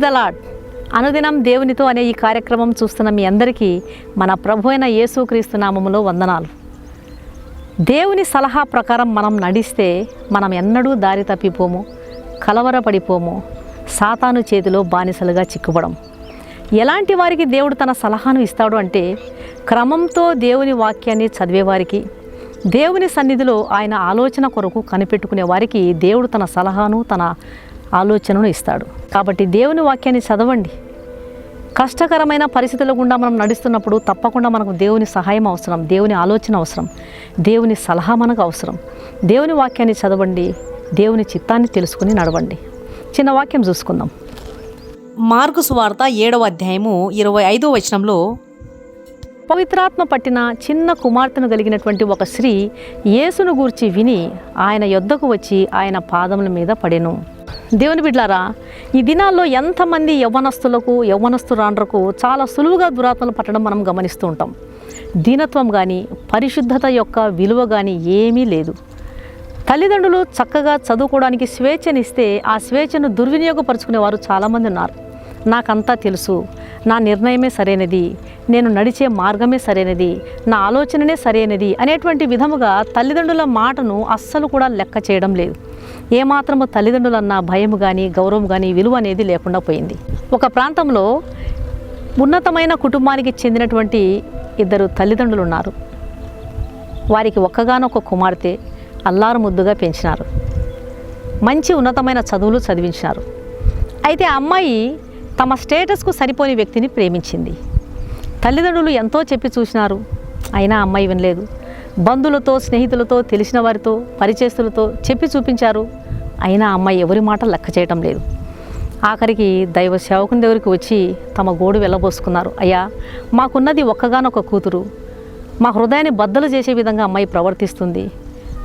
Praise the lord అనుదినం దేవునితో అనే ఈ కార్యక్రమం చూస్తున్న మీ అందరికీ మన ప్రభు అయిన యేసుక్రీస్తు నామములో వందనాలు. దేవుని సలహా ప్రకారం మనం నడిస్తే మనం ఎన్నడూ దారి తప్పిపోము కలవరపడిపోము సాతాను చేతిలో బానిసలుగా చిక్కుపడం ఎలాంటి వారికి దేవుడు తన సలహాను ఇస్తాడు అంటే క్రమంతో దేవుని వాక్యాన్ని చదివేవారికి దేవుని సన్నిధిలో ఆయన ఆలోచన కొరకు కనిపెట్టుకునే వారికి దేవుడు తన సలహాను తన ఆలోచనను ఇస్తాడు. కాబట్టి దేవుని వాక్యాన్ని చదవండి. కష్టకరమైన పరిస్థితుల గుండా మనం నడుస్తున్నప్పుడు తప్పకుండా మనకు దేవుని సహాయం అవసరం దేవుని ఆలోచన అవసరం దేవుని సలహా మనకు అవసరం. దేవుని వాక్యాన్ని చదవండి దేవుని చిత్తాన్ని తెలుసుకుని నడవండి. చిన్న వాక్యం చూసుకుందాం. మార్కు సువార్త ఏడవ అధ్యాయము ఇరవై ఐదో వచనంలో పవిత్రాత్మ పట్టిన చిన్న కుమార్తెను కలిగినటువంటి ఒక స్త్రీ యేసును గూర్చి విని ఆయన యొద్దకు వచ్చి ఆయన పాదముల మీద పడెను. దేవుని బిడ్లారా ఈ దినాల్లో ఎంతమంది యవ్వనస్తులకు యవ్వనస్తురాండ్రకు చాలా సులువుగా దురాత్మలు పట్టడం మనం గమనిస్తూ ఉంటాం. దీనత్వం కానీ పరిశుద్ధత యొక్క విలువ కానీ ఏమీ లేదు. తల్లిదండ్రులు చక్కగా చదువుకోవడానికి స్వేచ్ఛనిస్తే ఆ స్వేచ్ఛను దుర్వినియోగపరుచుకునేవారు చాలామంది ఉన్నారు. నాకంతా తెలుసు. నా నిర్ణయమే సరైనది. నేను నడిచే మార్గమే సరైనది. నా ఆలోచననే సరైనది అనేటువంటి విధముగా తల్లిదండ్రుల మాటను అస్సలు కూడా లెక్క చేయడం లేదు. ఏమాత్రము తల్లిదండ్రులన్న భయం కానీ గౌరవం కానీ విలువ అనేది లేకుండా పోయింది. ఒక ప్రాంతంలో ఉన్నతమైన కుటుంబానికి చెందినటువంటి ఇద్దరు తల్లిదండ్రులు ఉన్నారు వారికి ఒక్కగానొక్క కుమార్తె అల్లారు ముద్దుగా పెంచినారు. మంచి ఉన్నతమైన చదువులు చదివించినారు. అయితే ఆ అమ్మాయి తమ స్టేటస్కు సరిపోని వ్యక్తిని ప్రేమించింది. తల్లిదండ్రులు ఎంతో చెప్పి చూసినారు. అయినా అమ్మాయి వినలేదు. బంధువులతో స్నేహితులతో తెలిసిన వారితో పరిచయస్తులతో చెప్పి చూపించారు. అయినా అమ్మాయి ఎవరి మాట లెక్క చేయటం లేదు. ఆఖరికి దైవ సేవకుని దగ్గరికి వచ్చి తమ గోడు వెళ్ళబోసుకున్నారు. అయ్యా మాకున్నది ఒక్కగానొక్క కూతురు. మా హృదయాన్ని బద్దలు చేసే విధంగా అమ్మాయి ప్రవర్తిస్తుంది.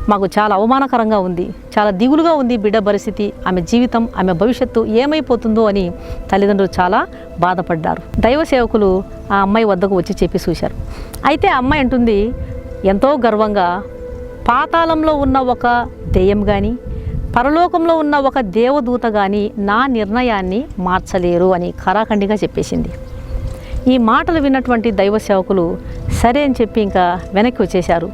మాకు చాలా అవమానకరంగా ఉంది. చాలా దిగులుగా ఉంది బిడ్డ పరిస్థితి. ఆమె జీవితం ఆమె భవిష్యత్తు ఏమైపోతుందో అని తల్లిదండ్రులు చాలా బాధపడ్డారు. దైవ సేవకులు ఆ అమ్మాయి వద్దకు వచ్చి చెప్పి చూశారు. అయితే ఆ అమ్మాయి అంటుంది ఎంతో గర్వంగా పాతాళంలో ఉన్న ఒక దెయ్యం కానీ పరలోకంలో ఉన్న ఒక దేవదూత కానీ నా నిర్ణయాన్ని మార్చలేరు అని ఖరాఖండిగా చెప్పేసింది. ఈ మాటలు విన్నటువంటి దైవ సేవకులు సరే అని చెప్పి ఇంకా వెనక్కి వచ్చేశారు.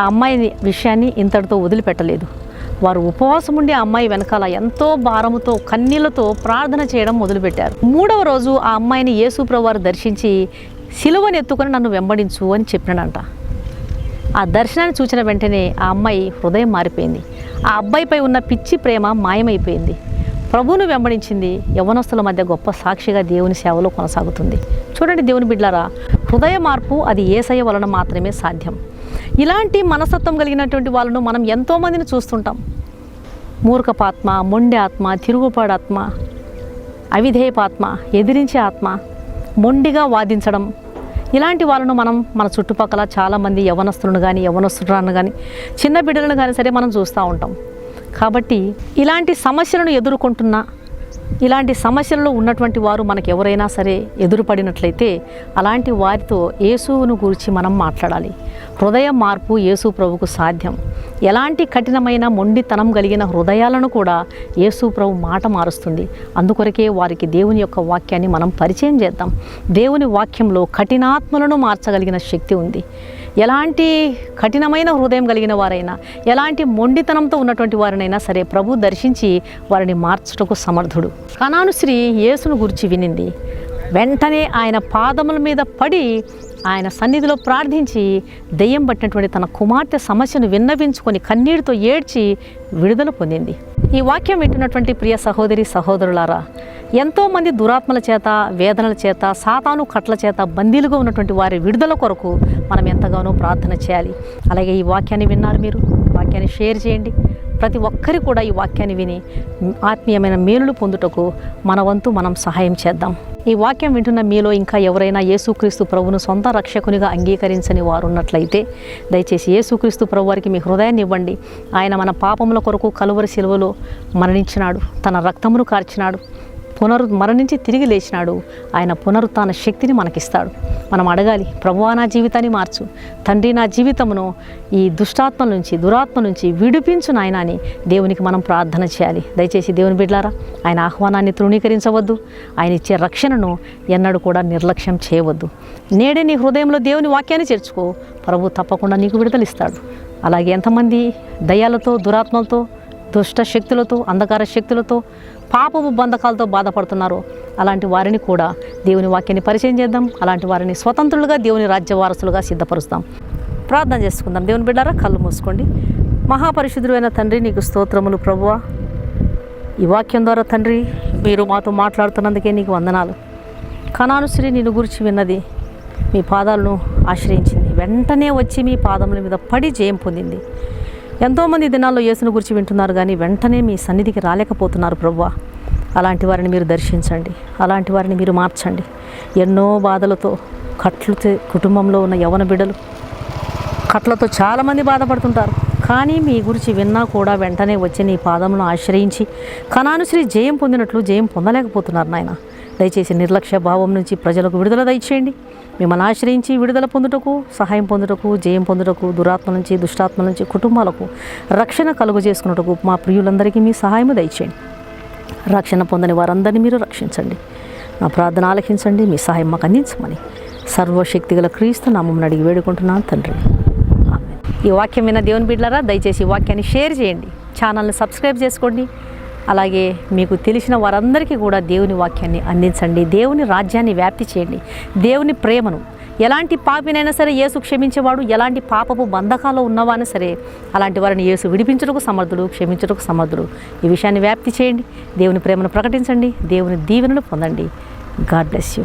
ఆ అమ్మాయి విషయాన్ని ఇంతటితో వదిలిపెట్టలేదు. వారు ఉపవాసం ఉండి ఆ అమ్మాయి వెనకాల ఎంతో భారముతో కన్నీళ్ళతో ప్రార్థన చేయడం మొదలుపెట్టారు. మూడవ రోజు ఆ అమ్మాయిని యేసుప్రభు వారు దర్శించి సిలువను ఎత్తుకొని నన్ను వెంబడించు అని చెప్పినాడంట. ఆ దర్శనాన్ని చూసిన వెంటనే ఆ అమ్మాయి హృదయం మారిపోయింది. ఆ అబ్బాయిపై ఉన్న పిచ్చి ప్రేమ మాయమైపోయింది. ప్రభువును వెంబడించింది యవనస్తుల మధ్య గొప్ప సాక్షిగా దేవుని సేవలో కొనసాగుతుంది. చూడండి దేవుని బిడ్లారా హృదయ మార్పు అది ఏసయ వలన మాత్రమే సాధ్యం. ఇలాంటి మనస్తత్వం కలిగినటువంటి వాళ్ళను మనం ఎంతోమందిని చూస్తుంటాం. మూర్ఖపాత్మ మొండి ఆత్మ తిరుగుపాడాత్మ అవిధేయపాత్మ ఎదిరించే ఆత్మ మొండిగా వాదించడం ఇలాంటి వాళ్ళను మనం మన చుట్టుపక్కల చాలామంది యవనస్తులను కానీ యవనస్తులను కానీ చిన్న బిడ్డలను కానీ సరే మనం చూస్తూ ఉంటాం. కాబట్టి ఇలాంటి సమస్యలను ఎదుర్కొంటున్న ఇలాంటి సమస్యలలో ఉన్నటువంటి వారు మనకు ఎవరైనా సరే ఎదురుపడినట్లయితే అలాంటి వారితో యేసువును గురించి మనం మాట్లాడాలి. హృదయ మార్పు యేసు ప్రభుకు సాధ్యం. ఎలాంటి కఠినమైన మొండితనం కలిగిన హృదయాలను కూడా యేసు ప్రభు మాట మారుస్తుంది. అందుకొరకే వారికి దేవుని యొక్క వాక్యాన్ని మనం పరిచయం చేద్దాం. దేవుని వాక్యంలో కఠినాత్మలను మార్చగలిగిన శక్తి ఉంది. ఎలాంటి కఠినమైన హృదయం కలిగిన వారైనా ఎలాంటి మొండితనంతో ఉన్నటువంటి వారినైనా సరే ప్రభు దర్శించి వారిని మార్చుటకు సమర్థుడు. కనాను యేసును గురించి వినింది. వెంటనే ఆయన పాదముల మీద పడి ఆయన సన్నిధిలో ప్రార్థించి దెయ్యం పట్టినటువంటి తన కుమార్తె సమస్యను విన్నవించుకొని కన్నీటితో ఏడ్చి విడుదల పొందింది. ఈ వాక్యం వింటున్నటువంటి ప్రియ సహోదరి సహోదరులారా ఎంతోమంది దురాత్మల చేత వేదనల చేత సాతాను కట్ల చేత బందీలుగా ఉన్నటువంటి వారి విడుదల కొరకు మనం ఎంతగానో ప్రార్థన చేయాలి. అలాగే ఈ వాక్యాన్ని విన్నారు మీరు. వాక్యాన్ని షేర్ చేయండి. ప్రతి ఒక్కరి కూడా ఈ వాక్యాన్ని విని ఆత్మీయమైన మేలులు పొందుటకు మన వంతు మనం సహాయం చేద్దాం. ఈ వాక్యం వింటున్న మీలో ఇంకా ఎవరైనా యేసుక్రీస్తు ప్రభును సొంత రక్షకునిగా అంగీకరించని వారు ఉన్నట్లయితే దయచేసి యేసుక్రీస్తు ప్రభు వారికి మీ హృదయాన్ని ఇవ్వండి. ఆయన మన పాపముల కొరకు కలువరి శిలువలో మరణించినాడు. తన రక్తమును కార్చినాడు. పునరు మరణించి తిరిగి లేచినాడు. ఆయన పునరుత్న శక్తిని మనకిస్తాడు. మనం అడగాలి ప్రభువా నా జీవితాన్ని మార్చు. తండ్రి నా జీవితమును ఈ దుష్టాత్మ నుంచి దురాత్మ నుంచి విడిపించు నాయన అని దేవునికి మనం ప్రార్థన చేయాలి. దయచేసి దేవుని బిడ్లారా ఆయన ఆహ్వానాన్ని తృణీకరించవద్దు. ఆయన ఇచ్చే రక్షణను ఎన్నడూ కూడా నిర్లక్ష్యం చేయవద్దు. నేడే నీ హృదయంలో దేవుని వాక్యాన్ని చేర్చుకో. ప్రభు తప్పకుండా నీకు విడుదలిస్తాడు అలాగే ఎంతమంది దయ్యాలతో దురాత్మలతో దుష్ట శక్తులతో అంధకార శక్తులతో పాపపు బంధకాలతో బాధపడుతున్నారో. అలాంటి వారిని కూడా దేవుని వాక్యాన్ని పరిచయం చేద్దాం. అలాంటి వారిని స్వతంత్రులుగా దేవుని రాజ్య వారసులుగా సిద్ధపరుస్తాం. ప్రార్థన చేసుకుందాం. దేవుని బిడ్డారా కళ్ళు మూసుకోండి. మహాపరిశుద్ధుడైన తండ్రి నీకు స్తోత్రములు ప్రభువా. ఈ వాక్యం ద్వారా తండ్రి మీరు మాతో మాట్లాడుతున్నందుకే నీకు వందనాలు. కణానుశ్రీ నిన్ను గురించి విన్నది మీ పాదాలను ఆశ్రయించింది. వెంటనే వచ్చి మీ పాదముల మీద పడి జయం పొందింది. ఎంతోమంది దినాల్లో యేసును గురించి వింటున్నారు కానీ వెంటనే మీ సన్నిధికి రాలేకపోతున్నారు ప్రభు అలాంటి వారిని మీరు దర్శించండి. అలాంటి వారిని మీరు మార్చండి. ఎన్నో బాధలతో కట్లు కుటుంబంలో ఉన్న యవన బిడ్డలు కట్లతో చాలామంది బాధపడుతుంటారు. కానీ మీ గురించి విన్నా కూడా వెంటనే వచ్చి నీ పాదమును ఆశ్రయించి కణానుశ్రీ జయం పొందినట్లు జయం పొందలేకపోతున్నారు నాయన. దయచేసి నిర్లక్ష్య భావం నుంచి ప్రజలకు విడుదల దయచేయండి. మిమ్మల్ని ఆశ్రయించి విడుదల పొందుటకు సహాయం పొందుటకు జయం పొందుటకు దురాత్మ నుంచి దుష్టాత్మ నుంచి కుటుంబాలకు రక్షణ కలుగు చేసుకున్నటకు మా ప్రియులందరికీ మీ సహాయము దయచేయండి. రక్షణ పొందని వారందరినీ మీరు రక్షించండి. నా ప్రార్థన ఆలకించండి మీ సహాయం మాకు అందించమని సర్వశక్తిగల క్రీస్తు నామం అడిగి వేడుకుంటున్నాను తండ్రి. ఈ వాక్యం విన్న దేవుని బిడ్డలారా దయచేసి ఈ వాక్యాన్ని షేర్ చేయండి. ఛానల్ని సబ్స్క్రైబ్ చేసుకోండి. అలాగే మీకు తెలిసిన వారందరికీ కూడా దేవుని వాక్యాన్ని అందించండి. దేవుని రాజ్యాన్ని వ్యాప్తి చేయండి. దేవుని ప్రేమను ఎలాంటి పాపినైనా సరే యేసు క్షమించేవాడు ఎలాంటి పాపపు బంధకాలు ఉన్నవాని సరే అలాంటి వారిని యేసు విడిపించుటకు సమర్థుడు క్షమించుటకు సమర్థుడు. ఈ విషయాన్ని వ్యాప్తి చేయండి. దేవుని ప్రేమను ప్రకటించండి. దేవుని దీవెనను పొందండి. God bless you.